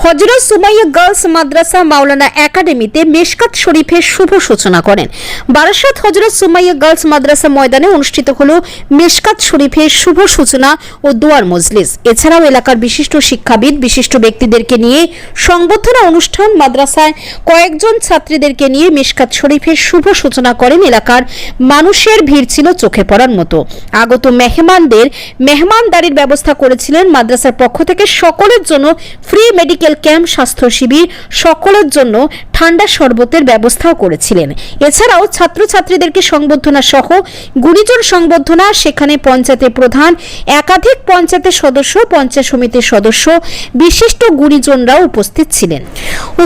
হজরত সুমাইয়া গার্লস মাদ্রাসা মাওলানা একাডেমিতে মেশকাত শরীফের শুভ সূচনা করেন। বারাসাত হজরত সুমাইয়া গার্লস মাদ্রাসা ময়দানে অনুষ্ঠিত হল মেশকাত শরীফের শুভ সূচনা ও দোয়ার মজলিস। এছাড়াও এলাকার বিশিষ্ট শিক্ষাবিদ, বিশিষ্ট ব্যক্তিদেরকে নিয়ে সংবর্ধনা অনুষ্ঠান মাদ্রাসায় কয়েকজন ছাত্রীদেরকে নিয়ে মেশকাত শরীফের শুভ সূচনা করেন এলাকার মানুষের ভিড় ছিল চোখে পড়ার মতো। আগত মেহমানদের মেহমানদারির ব্যবস্থা করেছিলেন মাদ্রাসার পক্ষ থেকে সকলের জন্য ফ্রি মেডিকেল ক্যাম্প স্বাস্থ্য শিবির সকলের জন্য ঠান্ডা শরবতের ব্যবস্থাও করেছিলেন। এছাড়াও ছাত্রছাত্রীদেরকে সংবর্ধনা সহ গুণীজন সংবর্ধনা, সেখানে পঞ্চায়েতের প্রধান, একাধিক পঞ্চায়েতের সদস্য, পঞ্চায়েত সমিতির সদস্য, বিশিষ্ট গুণীজনরাও উপস্থিত ছিলেন।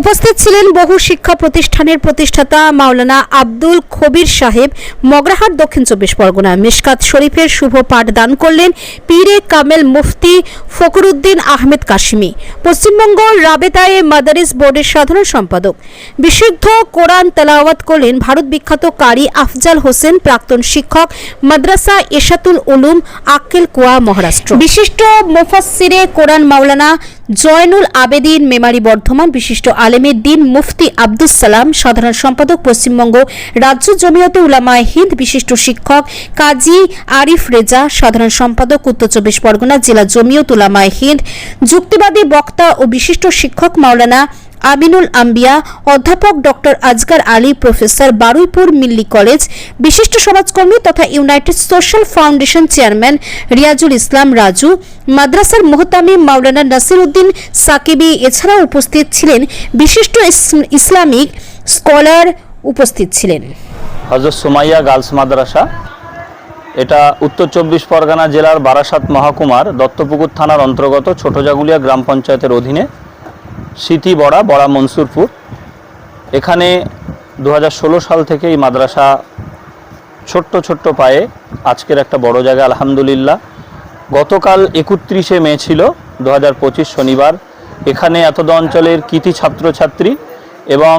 উপস্থিত ছিলেন বহু শিক্ষা প্রতিষ্ঠানের প্রতিষ্ঠাতা মাওলানা আব্দুল খবির সাহেব, মগরাহাট দক্ষিণ চব্বিশ পরগনা। মিশকাত শরীফের শুভ পাঠ দান করলেন পীরে কামেল মুফতি ফকরুদ্দিন আহমেদ কাশিমি। পশ্চিমবঙ্গ রাবেতায়ে মাদারিস বোর্ডের সাধারণ সম্পাদক। বিশুদ্ধ কোরআন তেলাওয়াত করলেন ভারত বিখ্যাত কারি আফজাল হোসেন, প্রাক্তন শিক্ষক, মাদ্রাসা এশাতুল উলুম, আক্কেল কুয়া মহারাষ্ট্র। বিশিষ্ট মুফাসসিরে কোরআন মাওলানা জয়নুল আবেদিন মেমারি বর্ধমান বিশিষ্ট আলেমের দিন মুফতি আব্দুস সালাম, সাধারণ সম্পাদক পশ্চিমবঙ্গ রাজ্য জমিয়তে উলামায় হিন্দ বিশিষ্ট শিক্ষক কাজী আরিফ রেজা, সাধারণ সম্পাদক উত্তর চব্বিশ পরগনা জেলা জমিয়ত উলামায় হিন্দ, যুক্তিবাদী বক্তা ও বিশিষ্ট শিক্ষক মাওলানা আমিনুল আম্বিয়া, অধ্যাপক doctor Azgar Ali, professor Baruipur Milli college, বিশিষ্ট সমাজকর্মী তথা united social foundation chairman Riazul Islam Raju, মাদ্রাসার মোহতামি মাওলানা নাসির উদ্দিন সাকিবি এছাড়াও উপস্থিত ছিলেন বিশিষ্ট ইসলামিক স্কলার উপস্থিত ছিলেন। হজরত সুমাইয়া গার্লস মাদ্রাসা, এটা উত্তর চব্বিশ পরগনা জেলার বারাসাত মহকুমার দত্তপুকুর থানার অন্তর্গত ছোটজাগুলিয়া গ্রাম পঞ্চায়েতের অধীনে সিটি বড়া বড়া মনসুরপুর। এখানে দু হাজার ষোলো সাল থেকে এই মাদ্রাসা ছোট্ট ছোট্ট পায়ে আজকের একটা বড় জায়গা, আলহামদুলিল্লাহ। গতকাল একত্রিশে মে ছিল দু হাজার পঁচিশ শনিবার। এখানে এতদ অঞ্চলের কৃতি ছাত্রছাত্রী এবং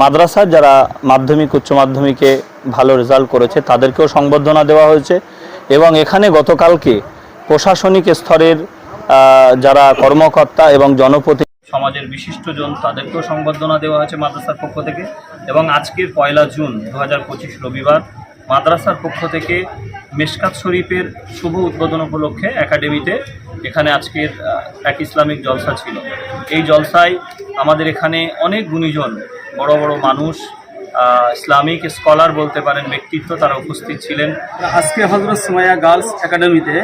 মাদ্রাসার যারা মাধ্যমিক, উচ্চ মাধ্যমিকে ভালো রেজাল্ট করেছে, তাদেরকেও সংবর্ধনা দেওয়া হয়েছে। এবং এখানে গতকালকে প্রশাসনিক স্তরের যারা কর্মকর্তা এবং জনপ্রতি সমাজের বিশিষ্টজন, তাদেরকেও সংবর্ধনা দেওয়া হয়েছে মাদ্রাসার পক্ষ থেকে। এবং আজকের পয়লা জুন দু হাজার পঁচিশ রবিবার মাদ্রাসার পক্ষ থেকে মেশকাত শরীফের শুভ উদ্বোধন উপলক্ষে একাডেমিতে এখানে আজকের এক ইসলামিক জলসা ছিল। এই জলসায় আমাদের এখানে অনেক গুণীজন, বড় বড় মানুষ ইসলামিক স্কলার বলতে পারেন, ব্যক্তিত্ব তারা উপস্থিত ছিলেন। আজকে হজরত সুমাইয়া গার্লস একাডেমিতে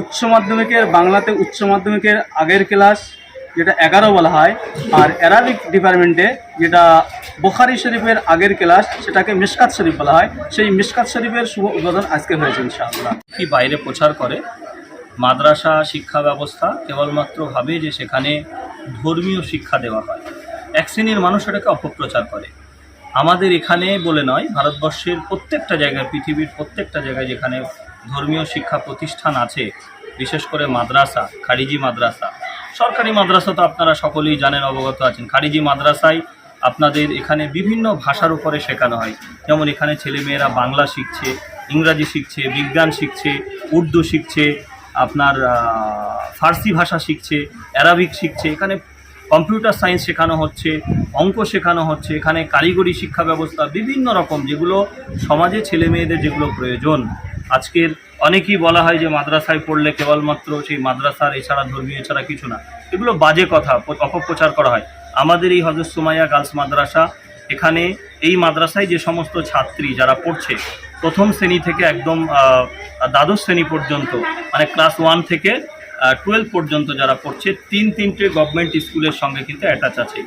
উচ্চ মাধ্যমিকের, বাংলাতে উচ্চ মাধ্যমিকের আগের ক্লাস যেটা এগারো বলা হয়। আর অ্যারাবিক ডিপার্টমেন্টে যেটা বোখারি শরীফের আগের ক্লাস সেটাকে মিশকাত শরীফ বলা হয়। সেই মিশকাত শরীফের শুভ উদ্বোধন আজকে হয়েছে, ইনশাআল্লাহ। কি বাইরে প্রচার করে? মাদ্রাসা শিক্ষা ব্যবস্থা কেবলমাত্র ভাবে যে সেখানে ধর্মীয় শিক্ষা দেওয়া হয়। এক শ্রেণির মানুষ এটাকে অপপ্রচার করে। আমাদের এখানে বলে নয়, ভারতবর্ষের প্রত্যেকটা জায়গায়, পৃথিবীর প্রত্যেকটা জায়গায় যেখানে ধর্মীয় শিক্ষা প্রতিষ্ঠান আছে, বিশেষ করে মাদ্রাসা, খারিজি মাদ্রাসা সরকারি মাদ্রাসা তো আপনারা সকলেই জানেন, অবগত আছেন। খারিজি মাদ্রাসায় আপনাদের এখানে বিভিন্ন ভাষার উপরে শেখানো হয়। যেমন এখানে ছেলেমেয়েরা বাংলা শিখছে, ইংরাজি শিখছে, বিজ্ঞান শিখছে, উর্দু শিখছে, আপনার ফার্সি ভাষা শিখছে, অ্যারাবিক শিখছে। এখানে কম্পিউটার সায়েন্স শেখানো হচ্ছে, অঙ্ক শেখানো হচ্ছে, এখানে কারিগরি শিক্ষা ব্যবস্থা, বিভিন্ন রকম যেগুলো সমাজে ছেলে মেয়েদের যেগুলো প্রয়োজন। আজকের অনেকেই বলা হয় যে মাদ্রাসায় পড়লে কেবলমাত্র সেই মাদ্রাসার এছাড়া ধর্মীয় এছাড়া কিছু না। এগুলো বাজে কথা অপপ্রচার করা হয়। আমাদের এই হজরত সুমাইয়া গার্লস মাদ্রাসা, এখানে এই মাদ্রাসায় যে সমস্ত ছাত্রী যারা পড়ছে, প্রথম শ্রেণি থেকে একদম দ্বাদশ শ্রেণি পর্যন্ত মানে ক্লাস ওয়ান থেকে টুয়েলভ পর্যন্ত যারা পড়ছে, তিন তিনটে গভর্নমেন্ট স্কুলের সঙ্গে কিন্তু অ্যাটাচ আছে।